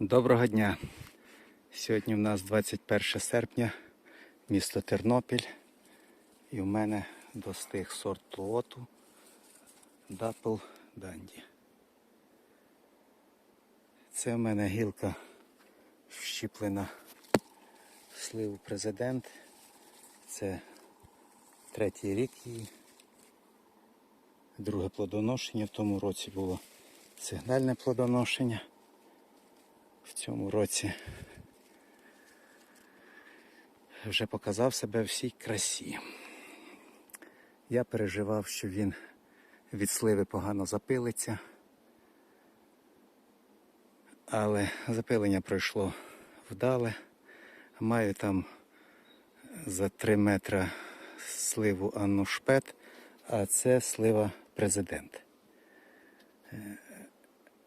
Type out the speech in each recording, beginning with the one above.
Доброго дня. Сьогодні в нас 21 серпня, місто Тернопіль. І в мене достиг сорт лоту Дапл Данді. Це в мене гілка вщіплена сливу президент. Це третій рік її. Друге плодоношення. В тому році було сигнальне плодоношення. В цьому році вже показав себе всій красі. Я переживав, що він від сливи погано запилиться. Але запилення пройшло вдале. Маю там за 3 метри сливу Анну Шпет, а це слива президент.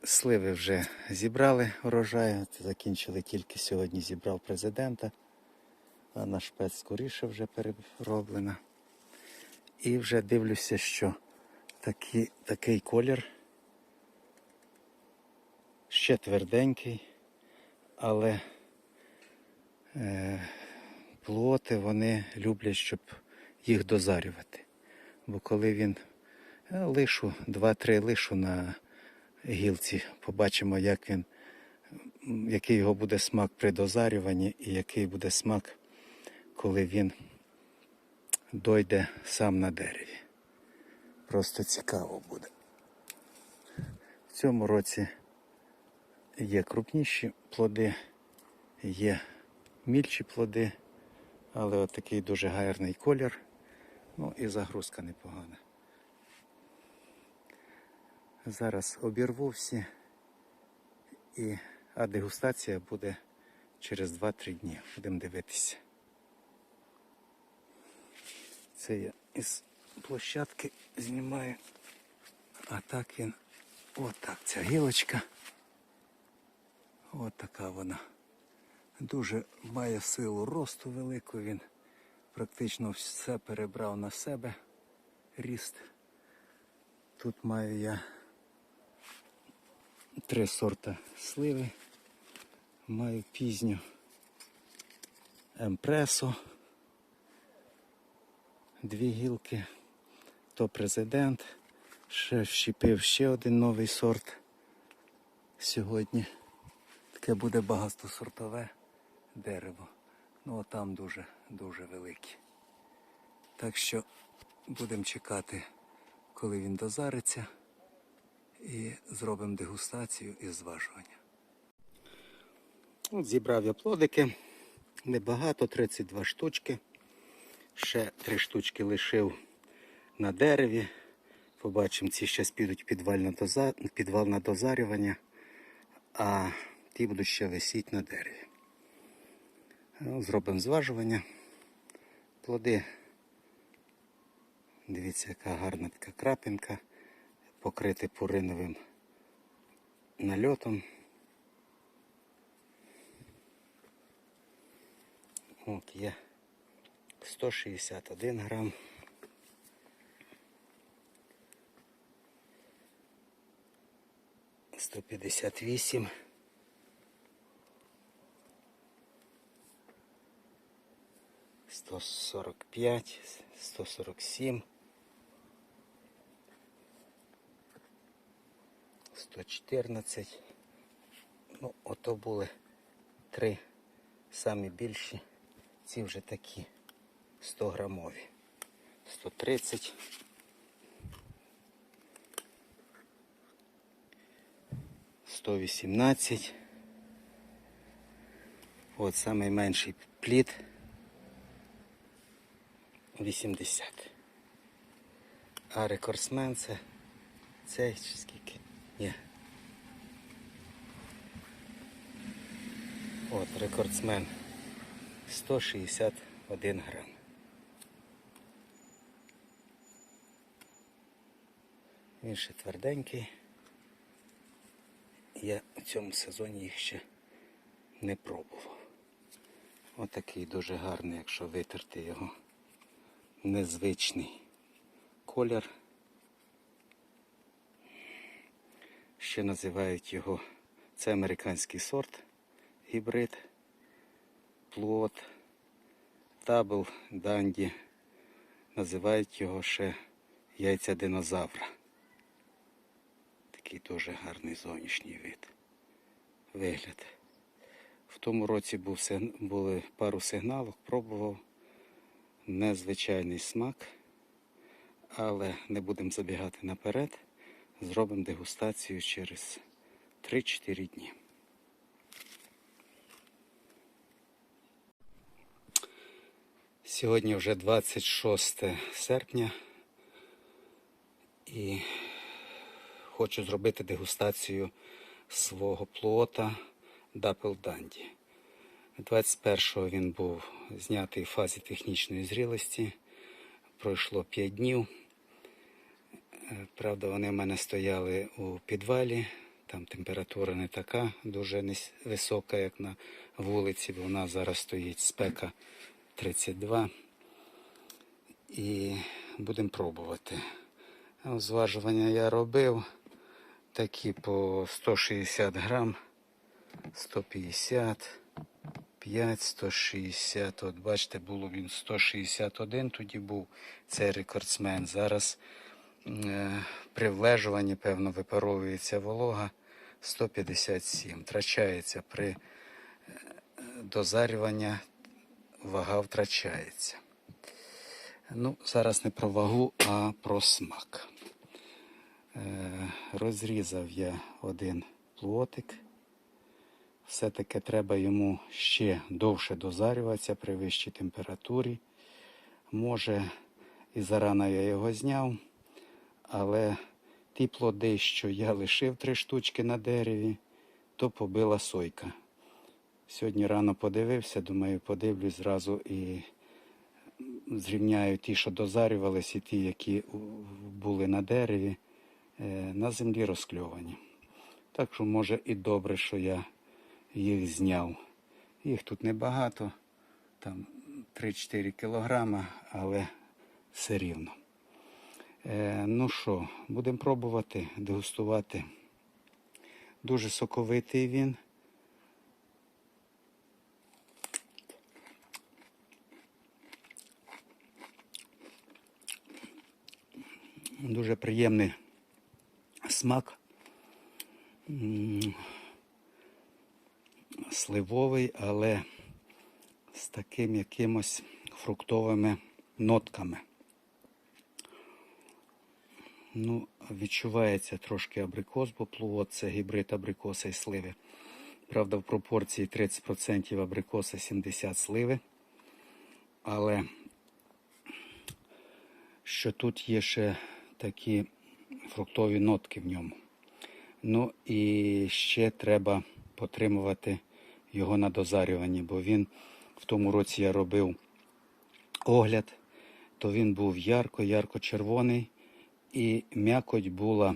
Сливи вже зібрали урожай, закінчили тільки сьогодні зібрав президента, а наш шпець скоріше вже перероблена. І вже дивлюся, що такі, такий колір ще тверденький, але е, плоти вони люблять, щоб їх дозарювати. Бо коли він е, лишу, 2-3 лишу на гілці, побачимо, як він, який його буде смак при дозарюванні і який буде смак, коли він дойде сам на дереві. Просто цікаво буде. В цьому році є крупніші плоди, є мільчі плоди, але от такий дуже гарний колір. Ну і загрузка непогана. Зараз обірву всі, і, а дегустація буде через 2-3 дні. Будемо дивитися. Це я із площадки знімаю. А так він. Отак ця гілочка. От така вона. Дуже має силу росту велику. Він практично все перебрав на себе. Ріст. Тут маю я три сорта сливи. Маю пізню емпресо. Дві гілки. То президент. Ще вщепив ще один новий сорт сьогодні. Таке буде багатосортове дерево. Ну а там дуже дуже великі. Так що будемо чекати, коли він дозариться, і зробимо дегустацію і зважування. От зібрав я плодики. Небагато, 32 штучки. Ще три штучки лишив на дереві. Побачимо, ці ще підуть підвал на, доза... підвал на дозарювання, а ті будуть ще висіти на дереві. Ну, Зробимо зважування. Плоди. Дивіться, яка гарна така крапинка, покрита пуриновим нальотом. От є 161 грам. Сто п'ятдесят вісім. Сто сорок п'ять, сто сорок сім. Сто чотирнадцять. Ну, ото були три самі більші. Ці вже такі 100 грамові. 130. Сто вісімнадцять. От самий менший плід. 80. А рекордсмен це цей скільки? Ні. От рекордсмен 161 грам. Він ще тверденький. Я у цьому сезоні їх ще не пробував. Отакий дуже гарний, якщо витерти його. Незвичний колір. Ще називають його Це американський сорт, гібрид, плод, табл, данді. Називають його ще яйця динозавра. Такий дуже гарний зовнішній вид. Вигляд. В тому році був, були пару сигналок, пробував. Незвичайний смак, але не будемо забігати наперед. Зробимо дегустацію через 3-4 дні. Сьогодні вже 26 серпня і хочу зробити дегустацію свого плота Дапл Данді. 21-го він був знятий в фазі технічної зрілості. Пройшло 5 днів. Правда, вони в мене стояли у підвалі. Там температура не така дуже висока, як на вулиці, бо в нас зараз стоїть спека 32. І будемо пробувати. Зважування я робив такі по 160 грам, 150, 5, 160. От бачите, було він 161, тоді був цей рекордсмен. Зараз при влежуванні, певно, випаровується волога 157. Втрачається при е, дозарюванні вага втрачається. Ну, зараз не про вагу, а про смак. Е, розрізав я один плотик. Все-таки треба йому ще довше дозарюватися при вищій температурі. Може, і зарано я його зняв, але ті плоди, що я лишив три штучки на дереві, то побила сойка. Сьогодні рано подивився, думаю, подивлюсь зразу і зрівняю ті, що дозарювались, і ті, які були на дереві, е, на землі розкльовані. Так що, може, і добре, що я їх зняв. Їх тут небагато, там 3-4 кілограма, але все рівно. Е, ну що, будемо пробувати дегустувати. Дуже соковитий він. Дуже приємний смак. Сливовий, але з таким якимось фруктовими нотками. Ну, відчувається трошки абрикос, бо плод це гібрид абрикоса і сливи. Правда, в пропорції 30% абрикоса, 70 сливи. Але що тут є ще такі фруктові нотки в ньому. Ну і ще треба потримувати його на дозарюванні, бо він в тому році я робив огляд, то він був ярко, ярко-червоний, і м'якоть була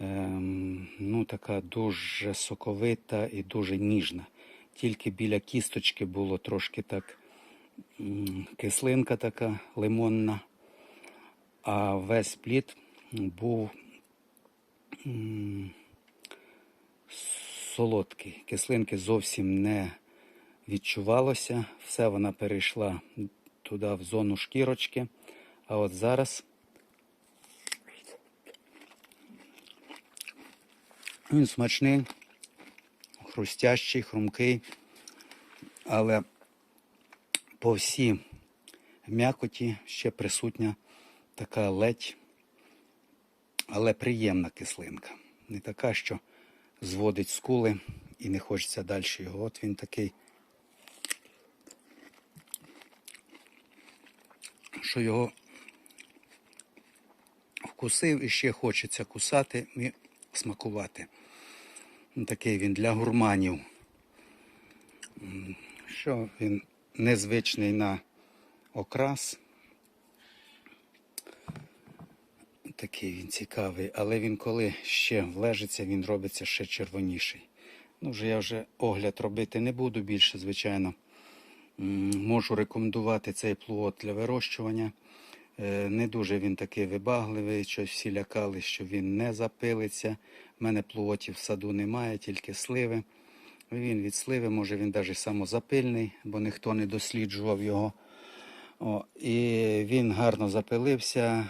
ем, ну, така дуже соковита і дуже ніжна. Тільки біля кісточки було трошки так кислинка така лимонна, а весь плід був солодкий. Кислинки зовсім не відчувалося. Все вона перейшла туди в зону шкірочки. А от зараз він смачний, хрустящий, хрумкий, але по всій м'якоті ще присутня така ледь, але приємна кислинка. Не така, що зводить скули і не хочеться далі його. От він такий, що його вкусив і ще хочеться кусати і смакувати. Такий він для гурманів. Що він незвичний на окрас. Такий він цікавий, але він коли ще влежиться, він робиться ще червоніший. Ну, вже я вже огляд робити не буду більше, звичайно. Можу рекомендувати цей плод для вирощування. Е, Не дуже він такий вибагливий, щось всі лякали, що він не запилиться. У мене плотів в саду немає, тільки сливи. Він від сливи, може він навіть самозапильний, бо ніхто не досліджував його. О, і він гарно запилився.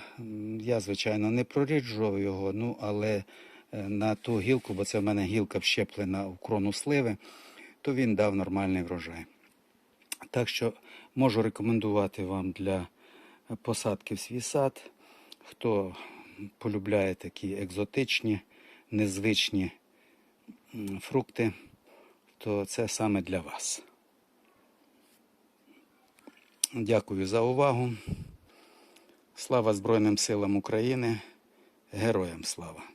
Я, звичайно, не проріджував його, ну, але е, на ту гілку, бо це в мене гілка вщеплена в крону сливи, то він дав нормальний врожай. Так що можу рекомендувати вам для посадки в свій сад. Хто полюбляє такі екзотичні, незвичні фрукти, то це саме для вас. Дякую за увагу. Слава Збройним силам України. Героям слава!